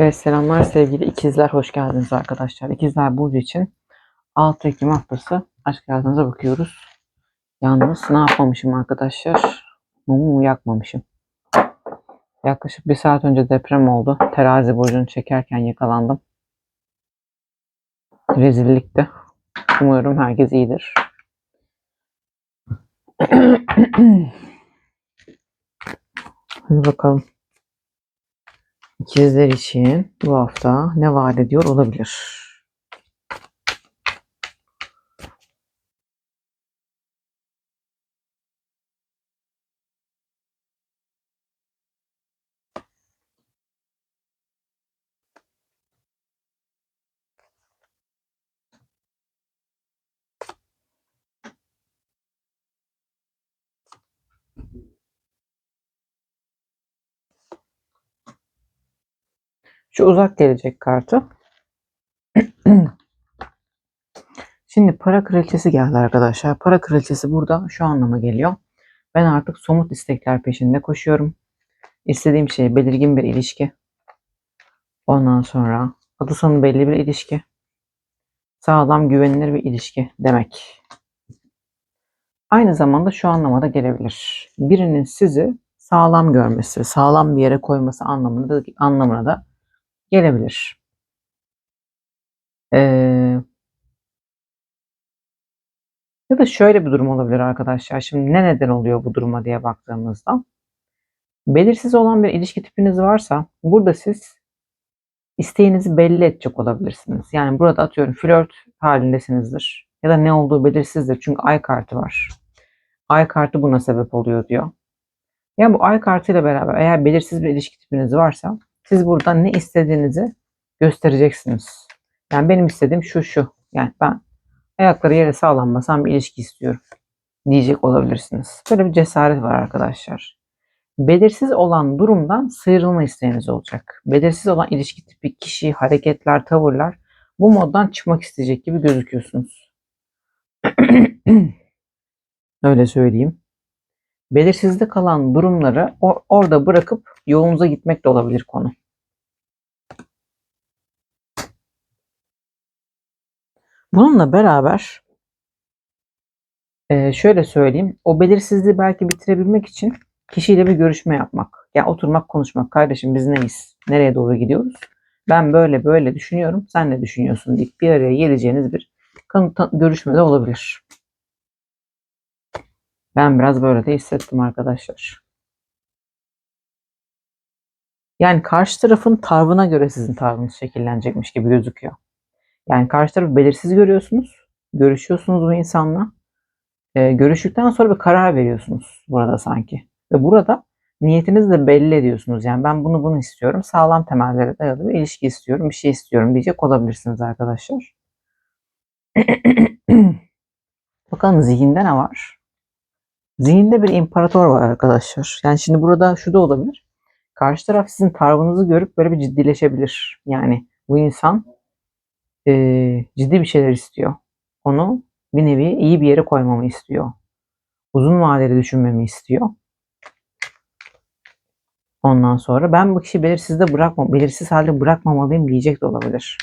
Evet selamlar sevgili ikizler hoş geldiniz arkadaşlar. İkizler Burcu için 6 Ekim haftası aşk hayatınıza bakıyoruz. Yalnız ne yapmamışım arkadaşlar? Mumumu yakmamışım. Yaklaşık bir saat önce deprem oldu. Terazi burcunu çekerken yakalandım. Rezillikti. Umuyorum herkes iyidir. Hadi bakalım. İkizler için bu hafta ne vaat ediyor olabilir? Şu uzak gelecek kartı. Şimdi para kraliçesi geldi arkadaşlar. Para kraliçesi burada şu anlama geliyor. Ben artık somut istekler peşinde koşuyorum. İstediğim şey belirgin bir ilişki. Ondan sonra adı sonu belli bir ilişki. Sağlam güvenilir bir ilişki demek. Aynı zamanda şu anlamada gelebilir. Birinin sizi sağlam görmesi, sağlam bir yere koyması anlamında anlamına da gelebilir. Ee, ya da şöyle bir durum olabilir arkadaşlar. Şimdi ne neden oluyor bu duruma diye baktığımızda. Belirsiz olan bir ilişki tipiniz varsa burada siz isteğinizi belli edecek olabilirsiniz. Yani burada atıyorum flört halindesinizdir. Ya da ne olduğu belirsizdir. Çünkü ay kartı var. Ay kartı buna sebep oluyor diyor. Yani bu ay kartıyla beraber eğer belirsiz bir ilişki tipiniz varsa siz buradan ne istediğinizi göstereceksiniz. Yani benim istediğim şu şu. Yani ben ayakları yere sağlam basan bir ilişki istiyorum diyecek olabilirsiniz. Böyle bir cesaret var arkadaşlar. Belirsiz olan durumdan sıyrılma isteğiniz olacak. Belirsiz olan ilişki tipi, kişi, hareketler, tavırlar bu moddan çıkmak isteyecek gibi gözüküyorsunuz. Öyle söyleyeyim. Belirsizde kalan durumları or- orada bırakıp yolunuza gitmek de olabilir konu. Bununla beraber e, şöyle söyleyeyim. O belirsizliği belki bitirebilmek için kişiyle bir görüşme yapmak. Yani oturmak konuşmak. Kardeşim biz neyiz? Nereye doğru gidiyoruz? Ben böyle böyle düşünüyorum. Sen ne düşünüyorsun deyip bir araya geleceğiniz bir görüşme de olabilir. Ben biraz böyle de hissettim arkadaşlar. Yani karşı tarafın tavrına göre sizin tavrınız şekillenecekmiş gibi gözüküyor. Yani karşı tarafı belirsiz görüyorsunuz. Görüşüyorsunuz bu insanla. E, görüştükten sonra bir karar veriyorsunuz burada sanki. Ve burada niyetinizi de belli ediyorsunuz. Yani ben bunu bunu istiyorum. Sağlam temellere dayalı bir ilişki istiyorum. Bir şey istiyorum diyecek olabilirsiniz arkadaşlar. Bakalım zihinde ne var? Zihinde bir imparator var arkadaşlar. Yani şimdi burada şu da olabilir. Karşı taraf sizin tavrınızı görüp böyle bir ciddileşebilir. Yani bu insan e, ciddi bir şeyler istiyor. Onu bir nevi iyi bir yere koymamı istiyor. Uzun vadeli düşünmemi istiyor. Ondan sonra ben bu kişi belirsizde bırakma, belirsiz halde bırakmamalıyım diyecek de olabilir.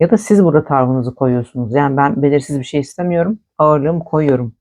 Ya da siz burada tavrınızı koyuyorsunuz. Yani ben belirsiz bir şey istemiyorum. Ağırlığımı koyuyorum.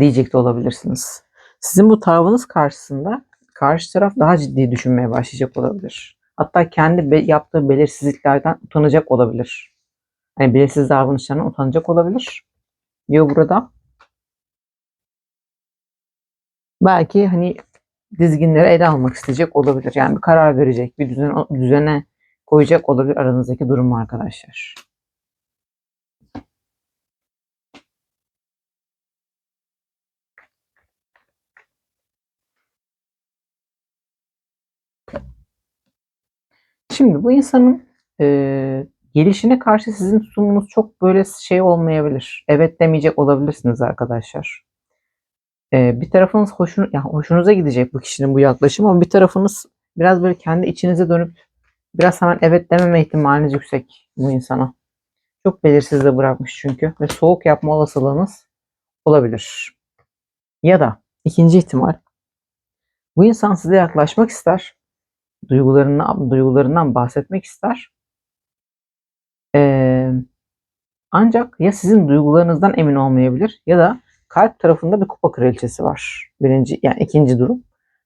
Diyecek de olabilirsiniz. Sizin bu tavrınız karşısında karşı taraf daha ciddi düşünmeye başlayacak olabilir. Hatta kendi be yaptığı belirsizliklerden utanacak olabilir. Yani belirsiz davranışlarına utanacak olabilir. Diyor burada. Belki hani dizginleri ele almak isteyecek olabilir. Yani bir karar verecek, bir düzen, düzene koyacak olabilir aranızdaki durum arkadaşlar. Şimdi bu insanın e, gelişine karşı sizin tutumunuz çok böyle şey olmayabilir. Evet demeyecek olabilirsiniz arkadaşlar. E, bir tarafınız hoşun, yani hoşunuza gidecek bu kişinin bu yaklaşımı ama bir tarafınız biraz böyle kendi içinize dönüp biraz hemen evet dememe ihtimaliniz yüksek bu insana. Çok belirsiz de bırakmış çünkü ve soğuk yapma olasılığınız olabilir. Ya da ikinci ihtimal bu insan size yaklaşmak ister duygularından, duygularından bahsetmek ister. Ee, ancak ya sizin duygularınızdan emin olmayabilir ya da kalp tarafında bir kupa kraliçesi var. Birinci, yani ikinci durum.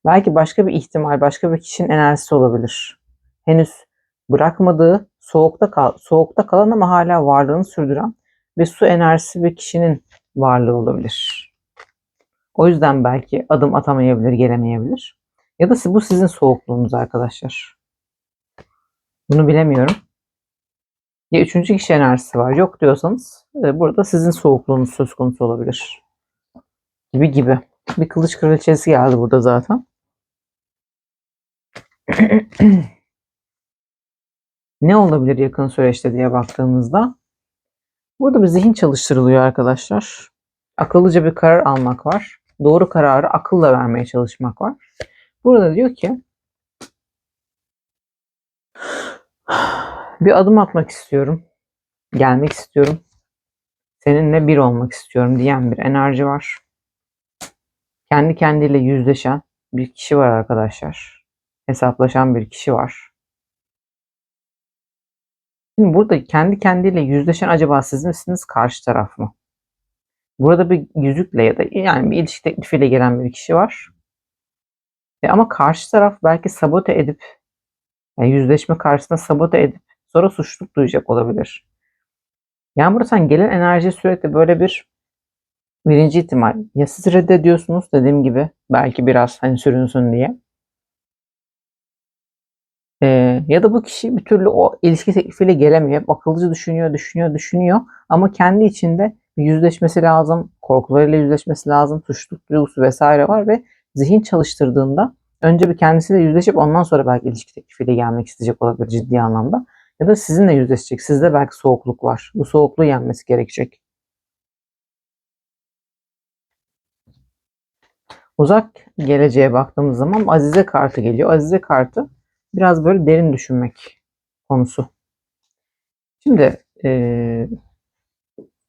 Belki başka bir ihtimal, başka bir kişinin enerjisi olabilir. Henüz bırakmadığı, soğukta kal, soğukta kalan ama hala varlığını sürdüren ve su enerjisi bir kişinin varlığı olabilir. O yüzden belki adım atamayabilir, gelemeyebilir. Ya da bu sizin soğukluğunuz arkadaşlar. Bunu bilemiyorum. Ya üçüncü kişi enerjisi var. Yok diyorsanız e, burada sizin soğukluğunuz söz konusu olabilir. Gibi gibi. Bir kılıç kraliçesi geldi burada zaten. ne olabilir yakın süreçte diye baktığımızda burada bir zihin çalıştırılıyor arkadaşlar. Akıllıca bir karar almak var. Doğru kararı akılla vermeye çalışmak var. Burada diyor ki bir adım atmak istiyorum. Gelmek istiyorum. Seninle bir olmak istiyorum diyen bir enerji var. Kendi kendiyle yüzleşen bir kişi var arkadaşlar. Hesaplaşan bir kişi var. Şimdi burada kendi kendiyle yüzleşen acaba siz misiniz karşı taraf mı? Burada bir yüzükle ya da yani bir ilişki teklifiyle gelen bir kişi var. E ama karşı taraf belki sabote edip yani yüzleşme karşısında sabote edip sonra suçluluk duyacak olabilir. Yani burada sen gelen enerji sürekli böyle bir birinci ihtimal. Ya siz reddediyorsunuz dediğim gibi belki biraz hani sürünsün diye. Ee, ya da bu kişi bir türlü o ilişki teklifiyle gelemiyor. Akıllıca düşünüyor, düşünüyor, düşünüyor. Ama kendi içinde yüzleşmesi lazım. Korkularıyla yüzleşmesi lazım. Suçluluk duygusu vesaire var ve zihin çalıştırdığında önce bir kendisiyle yüzleşip ondan sonra belki ilişki teklifiyle gelmek isteyecek olabilir ciddi anlamda. Ya da sizinle yüzleşecek. Sizde belki soğukluk var. Bu soğukluğu yenmesi gerekecek. Uzak geleceğe baktığımız zaman Azize kartı geliyor. Azize kartı biraz böyle derin düşünmek konusu. Şimdi e,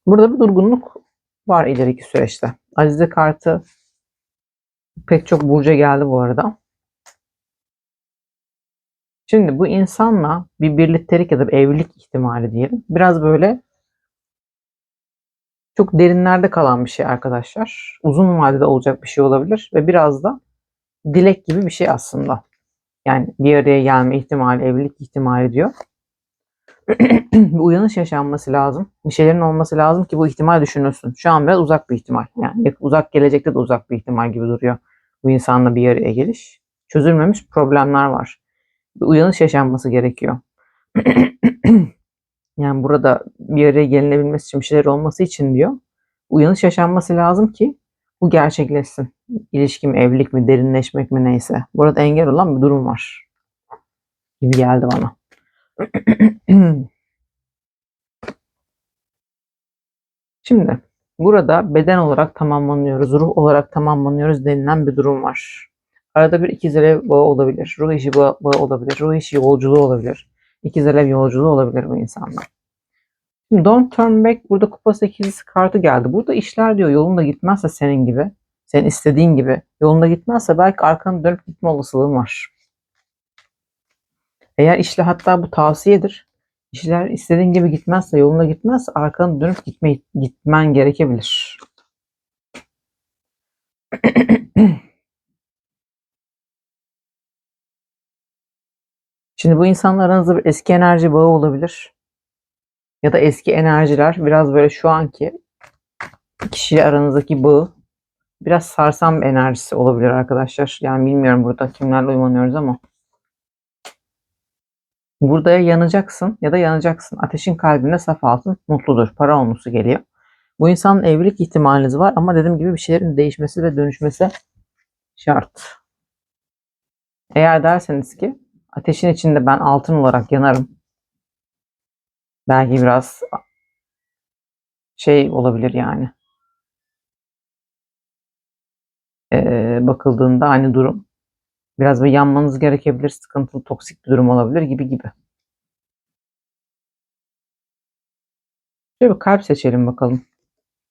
burada bir durgunluk var ileriki süreçte. Azize kartı pek çok burca geldi bu arada. Şimdi bu insanla bir birliktelik ya da bir evlilik ihtimali diyelim. Biraz böyle çok derinlerde kalan bir şey arkadaşlar. Uzun vadede olacak bir şey olabilir ve biraz da dilek gibi bir şey aslında. Yani bir araya gelme ihtimali, evlilik ihtimali diyor. bir uyanış yaşanması lazım. Bir şeylerin olması lazım ki bu ihtimal düşünülsün. Şu an biraz uzak bir ihtimal. Yani uzak gelecekte de uzak bir ihtimal gibi duruyor. Bu insanla bir araya geliş. Çözülmemiş problemler var. Bir uyanış yaşanması gerekiyor. yani burada bir araya gelinebilmesi için bir şeyler olması için diyor. Uyanış yaşanması lazım ki bu gerçekleşsin. İlişki mi, evlilik mi, derinleşmek mi neyse. Burada engel olan bir durum var. Gibi geldi bana. Şimdi burada beden olarak tamamlanıyoruz, ruh olarak tamamlanıyoruz denilen bir durum var. Arada bir ikizler bağı olabilir, ruh işi bağı, olabilir, ruh işi yolculuğu olabilir, ikizler yolculuğu olabilir bu insanlar. Şimdi don't turn back burada kupa 8 kartı geldi. Burada işler diyor yolunda gitmezse senin gibi, senin istediğin gibi yolunda gitmezse belki arkanı dönüp gitme olasılığın var. Eğer işle hatta bu tavsiyedir. İşler istediğin gibi gitmezse, yoluna gitmezse arkanı dönüp gitme, gitmen gerekebilir. Şimdi bu insanlar aranızda bir eski enerji bağı olabilir. Ya da eski enerjiler biraz böyle şu anki kişiyle aranızdaki bağı biraz sarsan enerjisi olabilir arkadaşlar. Yani bilmiyorum burada kimlerle uymanıyoruz ama. Burada ya yanacaksın ya da yanacaksın. Ateşin kalbinde saf altın mutludur. Para olması geliyor. Bu insanın evlilik ihtimaliniz var ama dediğim gibi bir şeylerin değişmesi ve dönüşmesi şart. Eğer derseniz ki ateşin içinde ben altın olarak yanarım. Belki biraz şey olabilir yani. Ee, bakıldığında aynı durum Biraz bir yanmanız gerekebilir, sıkıntılı, toksik bir durum olabilir gibi gibi. Şöyle bir kalp seçelim bakalım.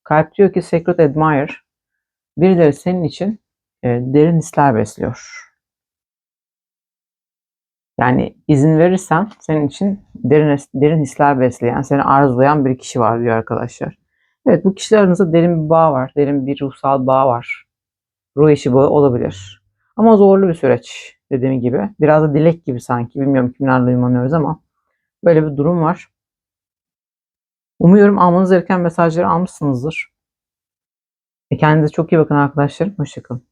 Kalp diyor ki Sacred Admire. Birileri senin için e, derin hisler besliyor. Yani izin verirsen senin için derin, derin hisler besleyen, seni arzulayan bir kişi var diyor arkadaşlar. Evet bu kişiler aranızda derin bir bağ var. Derin bir ruhsal bağ var. Ruh eşi bağı olabilir. Ama zorlu bir süreç dediğim gibi. Biraz da dilek gibi sanki. Bilmiyorum kimlerle uyumlanıyoruz ama böyle bir durum var. Umuyorum almanız gereken mesajları almışsınızdır. E kendinize çok iyi bakın arkadaşlarım. Hoşçakalın.